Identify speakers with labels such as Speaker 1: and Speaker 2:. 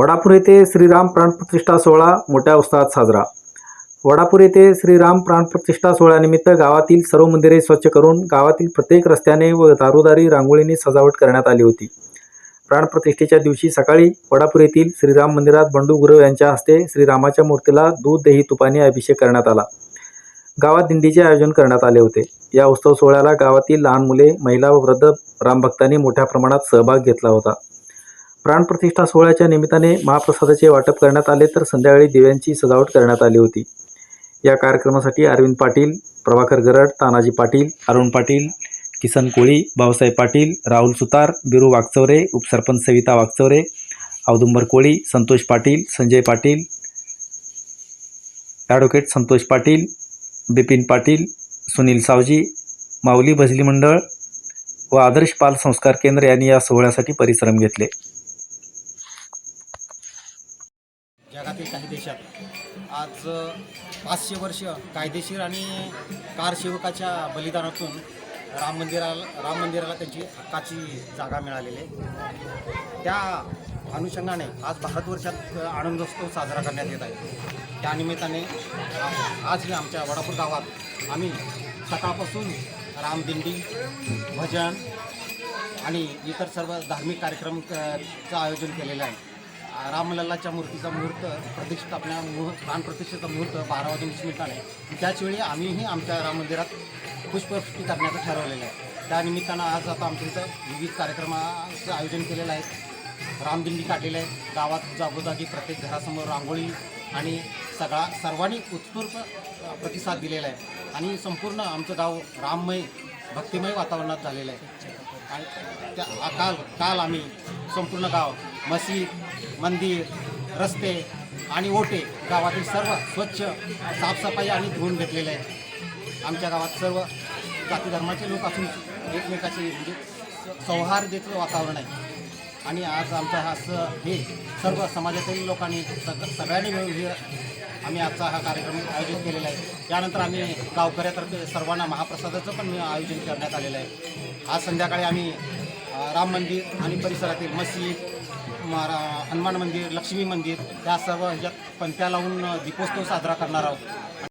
Speaker 1: वडापूर येथे श्रीराम प्राणप्रतिष्ठा सोहळा मोठ्या उत्साहात साजरा. वडापूर येथे श्रीराम प्राणप्रतिष्ठा सोहळ्यानिमित्त गावातील सर्व मंदिरे स्वच्छ करून गावातील प्रत्येक रस्त्याने व दारोदारी रांगोळीने सजावट करण्यात आली होती. प्राणप्रतिष्ठेच्या दिवशी सकाळी वडापूर येथील श्रीराम मंदिरात बंडू गुरव यांच्या हस्ते श्रीरामाच्या मूर्तीला दूध दही तुपाने अभिषेक करण्यात आला. गावात दिंडीचे आयोजन करण्यात आले होते. या उत्सव सोहळ्याला गावातील लहान मुले महिला व वृद्ध रामभक्तांनी मोठ्या प्रमाणात सहभाग घेतला होता. प्राणप्रतिष्ठा सोहळ्याच्या निमित्ताने महाप्रसादाचे वाटप करण्यात आले तर संध्याकाळी दिव्यांची सजावट करण्यात आली होती. या कार्यक्रमासाठी अरविंद पाटील प्रभाकर गरड तानाजी पाटील अरुण पाटील किसन कोळी भाऊसाहेब पाटील राहुल सुतार बिरू वागचौरे उपसरपंच सविता वागचौरे औदुंबर कोळी संतोष पाटील संजय पाटील ॲडव्होकेट संतोष पाटील बिपिन पाटील सुनील सावजी माऊली भजली मंडळ व आदर्श बाल संस्कार केंद्र यांनी या सोहळ्यासाठी परिश्रम घेतले.
Speaker 2: जगातील काही देशात. आज पाचशे वर्ष कायदेशीर आणि कारसेवकाच्या बलिदानातून राम मंदिराला राम मंदिराला त्यांची हक्काची जागा मिळालेली आहे. त्या अनुषंगाने आज भारतवर्षात आनंदोत्सव साजरा करण्यात येत आहे. त्या निमित्ताने आज आमच्या वडापूर गावात आम्ही सकाळपासून रामदिंडी भजन आणि इतर सर्व धार्मिक कार्यक्रम चं आयोजन केलेलं आहे. रामलल्लाच्या मूर्तीचा मुहूर्त प्रतिष्ठा आपल्या मुह प्राणप्रतिष्ठेचा मुहूर्त बारा वाजून वीस मिनिटाने त्याचवेळी आम्हीही आमच्या राम मंदिरात पुष्पवृष्टी करण्याचं ठरवलेलं आहे. त्यानिमित्तानं आज आता आमच्या इथं विविध कार्यक्रमाचं आयोजन केलेलं आहे. रामदिंडी काढलेलं आहे. गावात जागोजागी प्रत्येक घरासमोर रांगोळी आणि सगळा सर्वांनी उत्स्फूर्त प्रतिसाद दिलेला आहे. आणि संपूर्ण आमचं गाव राममय भक्तिमय वातावरणात झालेलं आहे. आणि त्या काल काल आम्ही संपूर्ण गाव मशीद मंदिर रस्ते आणि ओटे गावातील सर्व स्वच्छ साफसफाई आणि धुवून घेतलेले आहे आमच्या गावात सर्व जाती धर्माचे लोक असून एकमेकाचे म्हणजे स- वातावरण आहे. आणि आज आमचा हा स हे सर्व समाजातील लोकांनी सग सगळ्यांनी मिळून हे आम्ही आजचा हा कार्यक्रम आयोजित केलेला आहे. त्यानंतर आम्ही गावकऱ्यातर्फे सर्वांना महाप्रसादाचं पण आयोजन करण्यात आलेलं आहे. आज संध्याकाळी आम्ही राम मंदिर आणि परिसरातील मस्जिद मारा हनुमान मंदिर लक्ष्मी मंदिर या सर्व ह्याच्यात पंथ्या लावून दीपोत्सव साजरा करणार आहोत.